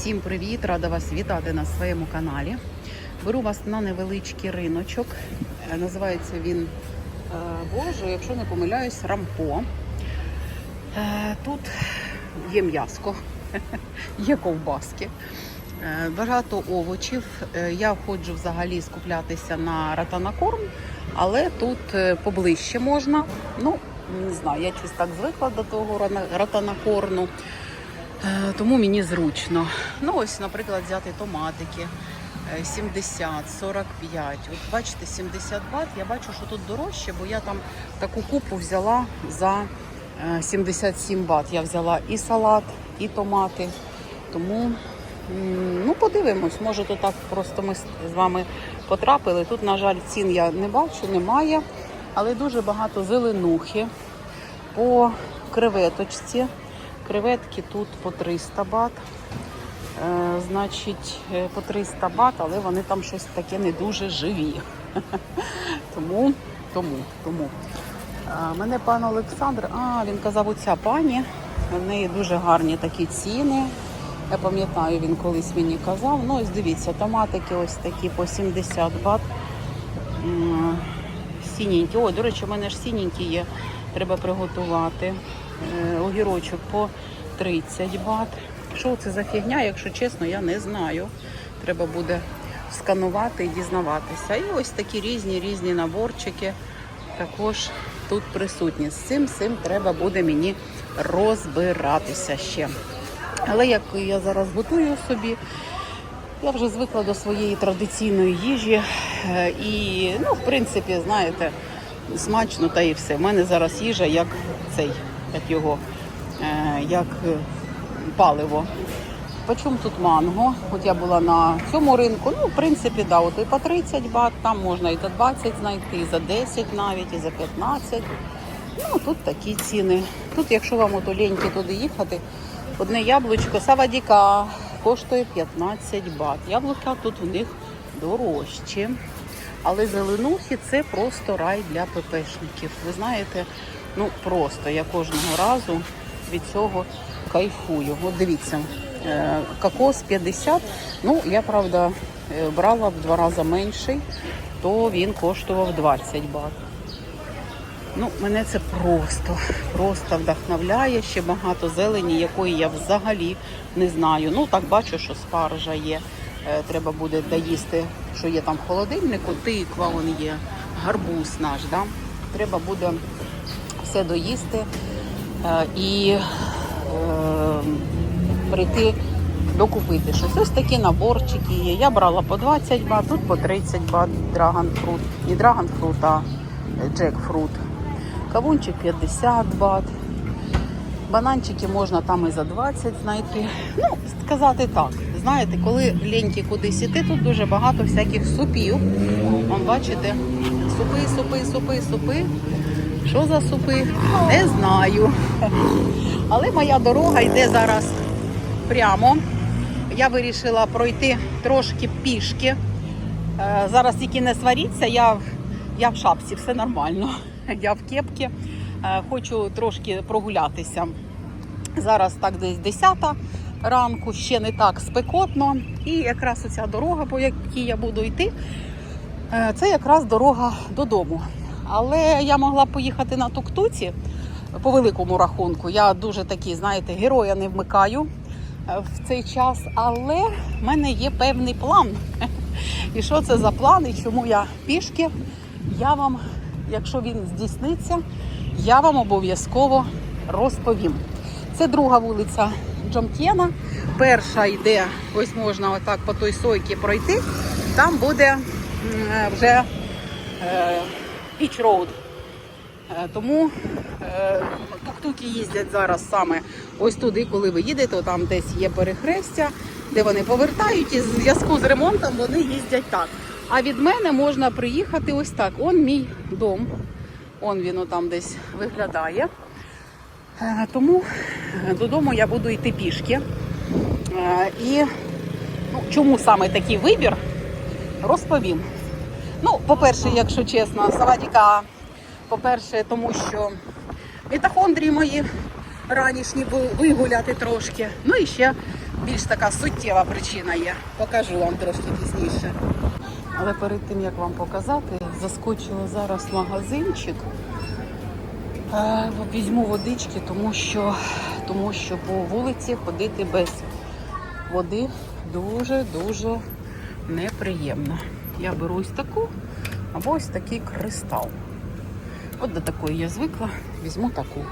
Всім привіт! Рада вас вітати на своєму каналі. Беру вас на невеличкий риночок. Е, Називається він е, Боже, якщо не помиляюсь, Рампо. Е, Тут є м'яско, є ковбаски, багато овочів. Я ходжу взагалі скуплятися на ратанакорм, але тут поближче можна. Ну, не знаю, я щось так звикла до того ратанакорну. Е, Тому мені зручно. Ну ось, наприклад, взяти томатики е, 70, 45. От бачите, 70 бат. Я бачу, що тут дорожче, бо я там таку купу взяла за е, 77 бат. Я взяла і салат, і томати. Тому ну подивимось, може то так просто ми з вами потрапили. Тут, на жаль, цін я не бачу, немає, але дуже багато зеленухи по креветочці. Креветки тут по 300 бат. Е, значить, е, по 300 бат, але вони там щось таке не дуже живі. тому, тому, тому. А, мене пан Олександр, а він казав, оця пані, в неї дуже гарні такі ціни. Я пам'ятаю, він колись мені казав. Ну, ось дивіться, томатики ось такі по 70 бат. М, Сіненькі. О, до речі, у мене ж сіненькі є. Треба приготувати. Е, Огірочок по 30 бат. Що це за фігня, якщо чесно, я не знаю. Треба буде сканувати і дізнаватися. І ось такі різні різні наборчики також тут присутні. З цим цим треба буде мені розбиратися ще. Але як я зараз готую собі, я вже звикла до своєї традиційної їжі. е, І, ну, в принципі, знаєте, смачно та і все. У мене зараз їжа як цей, як його, е, як е, паливо. Почому тут манго? От я була на цьому ринку. Ну, в принципі, да, от і по 30 бат, там можна і за 20 знайти, і за 10 навіть, і за 15. Ну, тут такі ціни. Тут, якщо вам от ліньки туди їхати, одне яблучко Савадіка коштує 15 бат. Яблука тут у них дорожчі. Але зеленухи це просто рай для ППшників. Ви знаєте, ну просто я кожного разу від цього кайфую. От дивіться, е, кокос 50. Ну, я правда е, брала в два рази менший, то він коштував 20 бат. Ну, мене це просто, просто вдохновляє. Ще багато зелені, якої я взагалі не знаю. Ну, так бачу, що спаржа є. Е, Треба буде доїсти, що є там в холодильнику, тиква вон є, гарбуз наш. Да? Треба буде все доїсти е, і е, прийти докупити щось. Ось такі наборчики є. Я брала по 20 бат, тут по 30 бат драгонфрут. Не драгонфрут, а джекфрут. Кавунчик 50 бат. Бананчики можна там і за 20 знайти. Ну, сказати так. Знаєте, коли ліньки кудись іти, тут дуже багато всяких супів. Вон, бачите, супи, супи, супи, супи. Що за супи? Не знаю. Але моя дорога йде зараз прямо. Я вирішила пройти трошки пішки. Е, Зараз тільки не сваріться, я, я в шапці, все нормально. Я в кепці. Е, Хочу трошки прогулятися. Зараз так десь 10 ранку, ще не так спекотно. І якраз оця дорога, по якій я буду йти, е, це якраз дорога додому. Але я могла поїхати на тук-туці по великому рахунку. Я дуже такий, знаєте, героя не вмикаю е, в цей час, але в мене є певний план. І що це за план, і чому я пішки, я вам, якщо він здійсниться, я вам обов'язково розповім. Це друга вулиця Джомтєна. Перша йде, ось можна отак по той сойці пройти. Там буде е, вже Піч Роуд. Е, Тому е, тук-туки їздять зараз саме ось туди, коли ви їдете, там десь є перехрестя, де вони повертають, і в зв'язку з ремонтом вони їздять так. А від мене можна приїхати ось так. Он мій дом. Он він там десь виглядає. Е, Тому додому я буду йти пішки. І ну, чому саме такий вибір, розповім. Ну, по-перше, якщо чесно, Савадіка, по-перше, тому що мітохондрії мої ранішні вигуляти трошки. Ну і ще більш така суттєва причина є. Покажу вам трошки пізніше. Але перед тим як вам показати, заскочила зараз магазинчик. Е, Візьму водички, тому що, тому що по вулиці ходити без води дуже-дуже неприємно. Я беру ось таку або ось такий кристал. От до такої я звикла, візьму таку.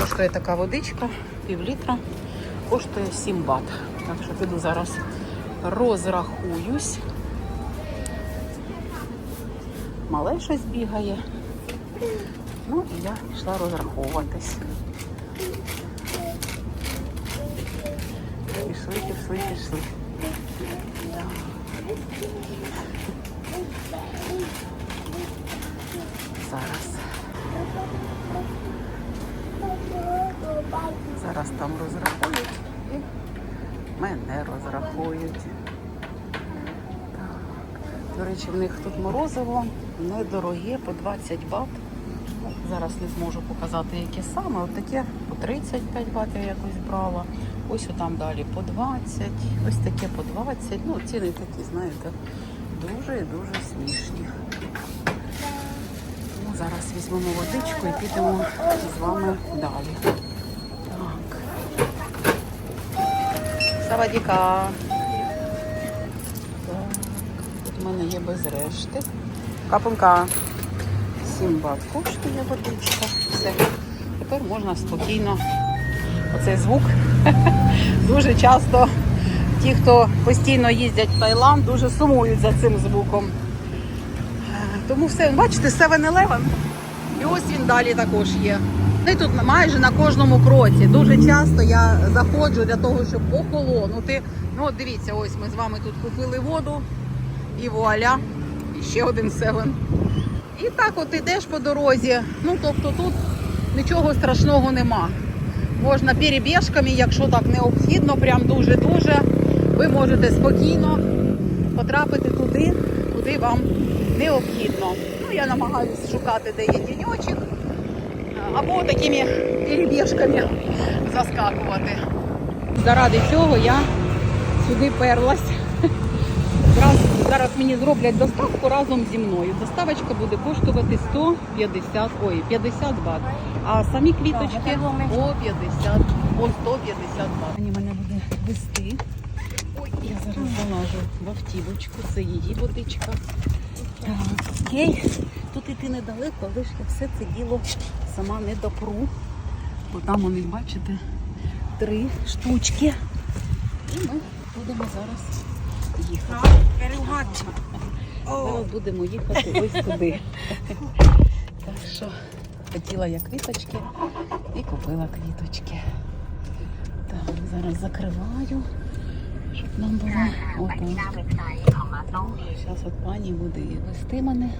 Коштує така водичка, пів літра, коштує 7 бат. Так що піду зараз розрахуюсь. Мале щось бігає. Ну і я пішла розраховуватись. Пішли, пішли, пішли. Зараз. Зараз там розрахують і мене розрахують. Так. До речі, в них тут морозиво недороге по 20 бат. Зараз не зможу показати, яке саме. От таке по 35 бат я якось брала. Ось отам далі по 20, ось таке по 20. Ну, ціни такі, знаєте, дуже і дуже смішні. Зараз візьмемо водичку і підемо з вами далі. Так. Савадіка. Тут в мене є без решти. Капунка. 7 бат коштує водичка. Все. Тепер можна спокійно. Оцей звук. Дуже часто ті, хто постійно їздять в Таїланд, дуже сумують за цим звуком. Тому все, бачите, 7-Eleven. І ось він далі також є. І тут майже на кожному кроці. Дуже часто я заходжу для того, щоб охолонути. Ну, от дивіться, ось ми з вами тут купили воду і вуаля, і ще один севен. І так от ідеш по дорозі. Ну, тобто тут нічого страшного нема. Можна перебіжками, якщо так необхідно, прям дуже-дуже, ви можете спокійно потрапити туди, куди вам необхідно. Ну, я намагаюся шукати, де є тіньочок, або такими перебіжками заскакувати. Заради цього я сюди перлась. Зараз, зараз мені зроблять доставку разом зі мною. Доставочка буде коштувати 150, ой, 50 бат. А самі квіточки по 50, по 150 бат. Вони мене буде вести. Ой, я зараз залажу в автівочку, це її водичка. Окей, тут іти недалеко, але я все це діло сама не допру. Бо там вони, бачите, три штучки. І ми будемо зараз їхати. Зараз будемо їхати ось туди. Так що хотіла я квіточки і купила квіточки. Так, зараз закриваю, щоб нам було отак. Зараз от пані буде вести мене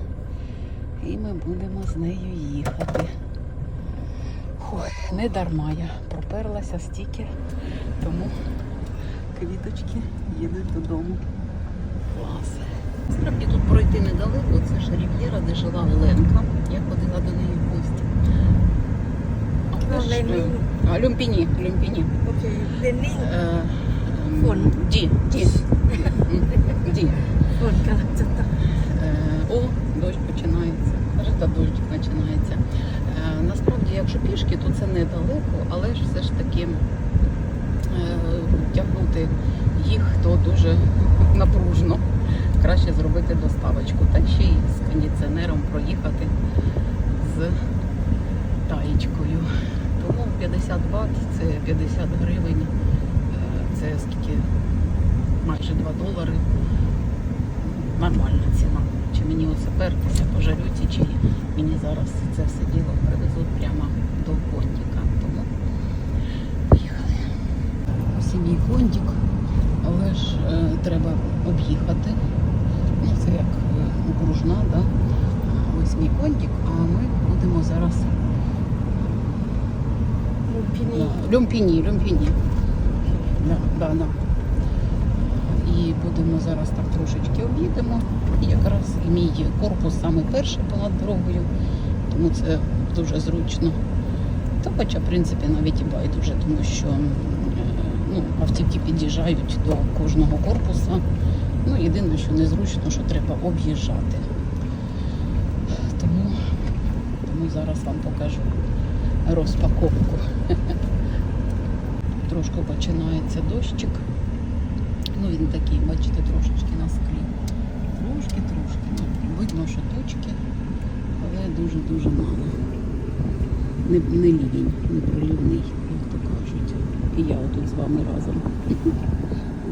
і ми будемо з нею їхати. Ой, не дарма я проперлася стільки, тому квіточки їдуть додому. Клас. Насправді тут пройти недалеко, це ж Рів'єра, де жила Оленка. Я ходила до неї в гості. А, Люмпіні, Люмпіні. Okay, the link เ Горька цята. Е, о, дощ починається. Та дощ починається. Е, насправді, якщо пішки, то це недалеко, але ж все ж таки е, тягнути їх то дуже напружно. Краще зробити доставочку. Та ще й з кондиціонером проїхати з таєчкою. Тому 50 бат це 50 гривень, це скільки майже 2 долари. Нормальна ціна. Чи мені оце пертися по жалюті, чи мені зараз це все діло привезуть прямо до кондіка. Тому поїхали. Ось і мій кондік, але ж е, треба об'їхати. Ну, це як е, окружна, да? Ось мій кондік, а ми будемо зараз Lumpini. Да, Люмпіні, люмпіні. Да, да, да. І будемо зараз так трошечки об'їдемо. Якраз і мій корпус саме перший понад дорогою, тому це дуже зручно. Та хоча, в принципі, навіть і байдуже, тому що ну, автівки під'їжджають до кожного корпуса. Ну, єдине, що незручно, що треба об'їжджати. Тому, тому зараз вам покажу розпаковку. Трошки починається дощик. Ну, він такий, бачите, трошечки на склі. Трошки, трошки. Ну, видно, що точки, але дуже-дуже мало. Не, не лівень, не проливний, як то кажуть. І я отут з вами разом.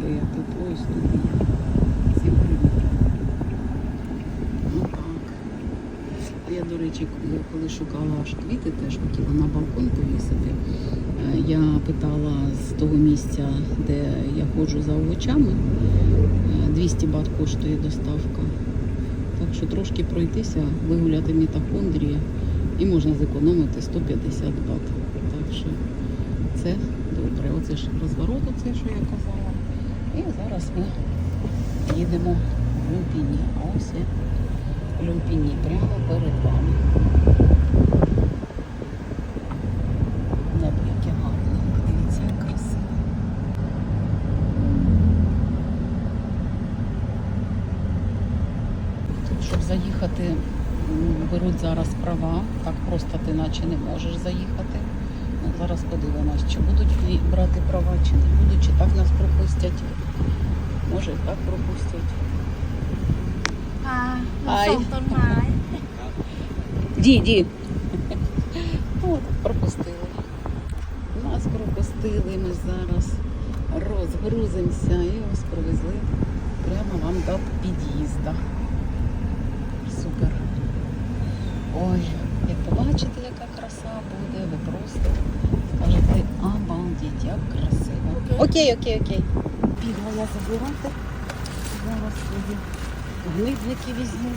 Де я тут ось тут. Всім привіт. Ну так. Я, до речі, коли шукала аж квіти, теж хотіла на балкон повісити. Е, Я питала з того місця, де я ходжу за овочами. е, 200 бат коштує доставка. Так що трошки пройтися, вигуляти мітохондрії і можна зекономити 150 бат. Так що це добре. Оце ж розворот, оце, що я казала. І зараз ми їдемо в Люмпіні. А ось і Люмпіні прямо перед вами. Небо яке гарне. Дивіться, як красиво. Тут, щоб заїхати, м, беруть зараз права. Так чи не можеш заїхати. Ну, Зараз подивимось, чи будуть брати права, чи не будуть, чи так нас пропустять. Може і так пропустять. Ну, Ай. Ді, ді. Ну, пропустили. Нас пропустили, ми зараз розгрузимося і ось привезли прямо вам до під'їзда. Супер. Ой, як побачите, як буде, ви просто скажете обалдіть, як красиво. Окей, окей, окей. Піду я забирати. Зараз собі гнидники візьму.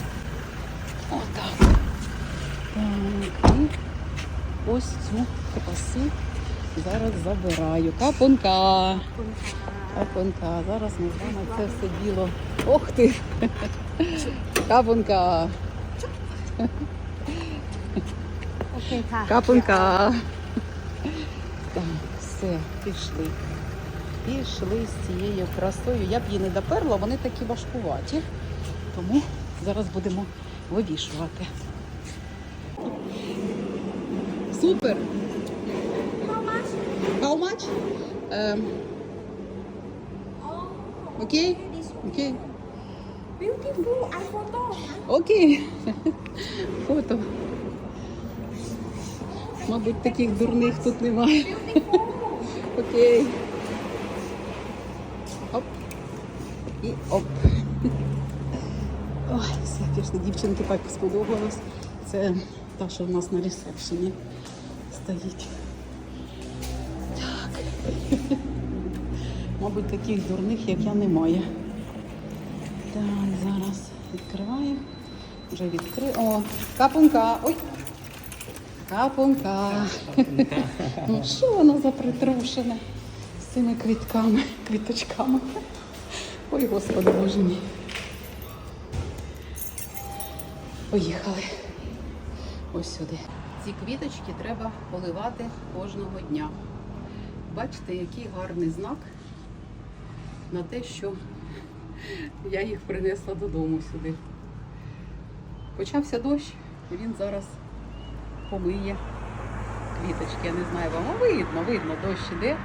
Отак. Так. І ось цю красу зараз забираю. Капунка. Капунка. Зараз ми з вами це все діло. Ох ти! Капунка. Капунка. Так, все, пішли. Пішли з цією красою. Я б її не доперла, вони такі важкуваті. Тому зараз будемо вивішувати. Супер! How much? Ем, окей. Окей. Beautiful, I photo. Okay. Фото. Мабуть, таких дурних тут немає. Окей. Оп. І оп. Ой, все, пішли. Дівчинки так сподобалось. Це та, що в нас на ресепшені стоїть. Так. Мабуть, таких дурних, як я, немає. Так, зараз відкриваю. Вже відкрив. О, капунка. Ой. Капунка. Ну, що воно за притрушене з цими квітками, квіточками. Ой, господи, боже мій. Поїхали. Ось сюди. Ці квіточки треба поливати кожного дня. Бачите, який гарний знак на те, що я їх принесла додому сюди. Почався дощ, він зараз помиє квіточки. Я не знаю, вам видно, видно, дощ іде.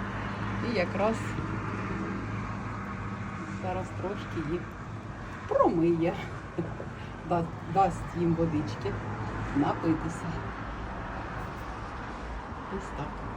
І якраз зараз трошки їх промиє. Да- Дасть їм водички напитися. Ось так.